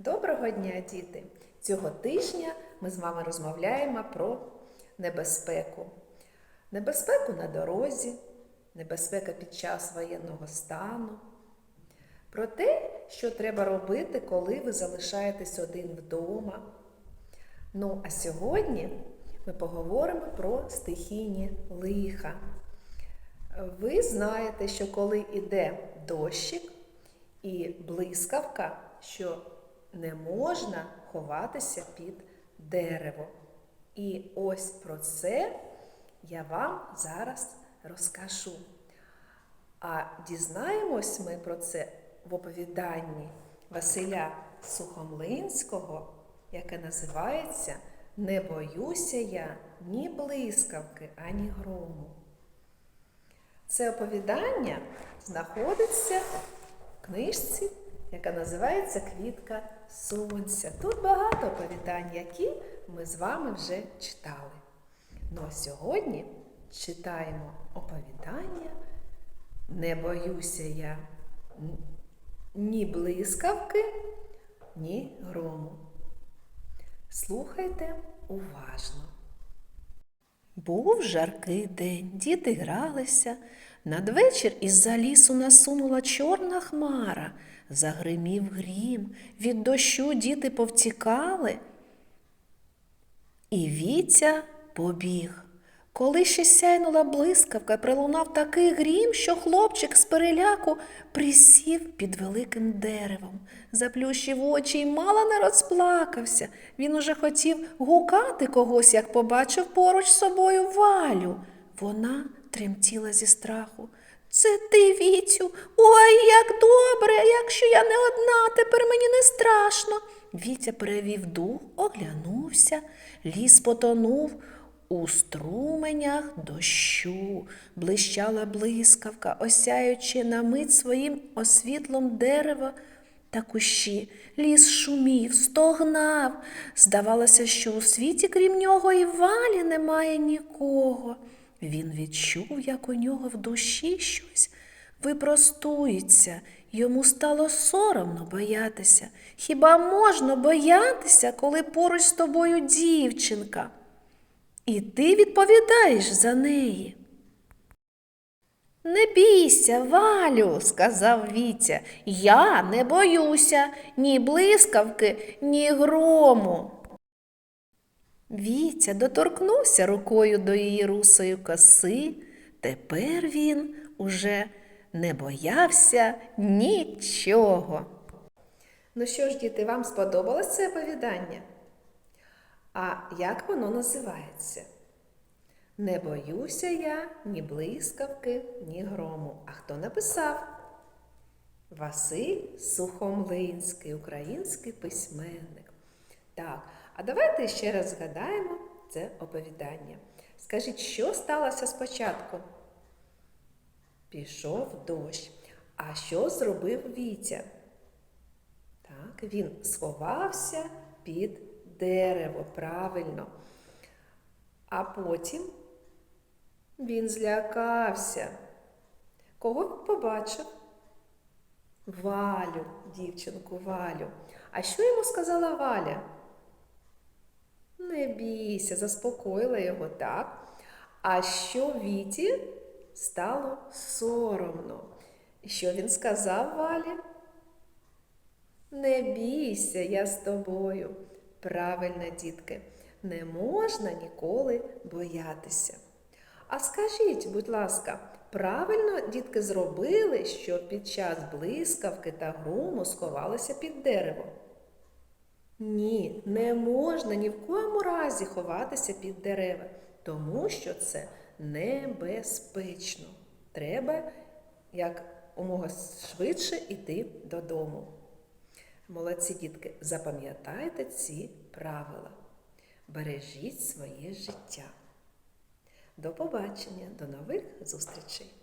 Доброго дня, діти! Цього тижня ми з вами розмовляємо про небезпеку. Небезпеку на дорозі, небезпека під час воєнного стану. Про те, що треба робити, коли ви залишаєтесь один вдома. Ну, а сьогодні ми поговоримо про стихійні лиха. Ви знаєте, що коли йде дощик і блискавка, що не можна ховатися під дерево. І ось про це я вам зараз розкажу. А дізнаємось ми про це в оповіданні Василя Сухомлинського, яке називається Не боюся я ні блискавки, ані грому. Це оповідання знаходиться в книжці, яка називається Квітка Сонця. Тут багато оповідань, які ми з вами вже читали. Ну а сьогодні читаємо оповідання Не боюся я ні блискавки, ні грому. Слухайте уважно. Був жаркий день, діти гралися. Надвечір із-за лісу насунула чорна хмара, загримів грім, від дощу діти повтікали. І віця побіг. Коли ще сяйнула блискавка, пролунав такий грім, що хлопчик з переляку присів під великим деревом, заплющив очі й мало не розплакався. Він уже хотів гукати когось, як побачив поруч з собою валю. Вона тремтіла зі страху. Це ти, Вітю, ой, як добре, якщо я не одна, тепер мені не страшно. Вітя перевів дух, оглянувся, ліс потонув. У струменях дощу блищала блискавка, осяючи на мить своїм освітлом дерева та кущі. Ліс шумів, стогнав. Здавалося, що у світі, крім нього, і валі немає нікого. Він відчув, як у нього в душі щось випростується. Йому стало соромно боятися. Хіба можна боятися, коли поруч з тобою дівчинка? І ти відповідаєш за неї. Не бійся, Валю, сказав Вітя, я не боюся ні блискавки, ні грому. Вітя доторкнувся рукою до її русої коси. Тепер він уже не боявся нічого. Ну що ж, діти, вам сподобалось це оповідання? А як воно називається? Не боюся я ні блискавки, ні грому. А хто написав? Василь Сухомлинський, український письменник. Так, а давайте ще раз згадаємо це оповідання. Скажіть, що сталося спочатку? Пішов дощ. А що зробив Вітя? Так, він сховався під дерево, правильно. А потім він злякався. Кого побачив? Валю, дівчинку Валю. А що йому сказала Валя? Не бійся, заспокоїла його так. А що Віті стало соромно. Що він сказав Валі? Не бійся, я з тобою. Правильно, дітки, не можна ніколи боятися. А скажіть, будь ласка, правильно дітки зробили, що під час блискавки та грому сховалися під дерево? Ні, не можна ні в коєму разі ховатися під дерева, тому що це небезпечно. Треба як умога швидше йти додому. Молодці дітки, запам'ятайте ці правила. Бережіть своє життя. До побачення, до нових зустрічей!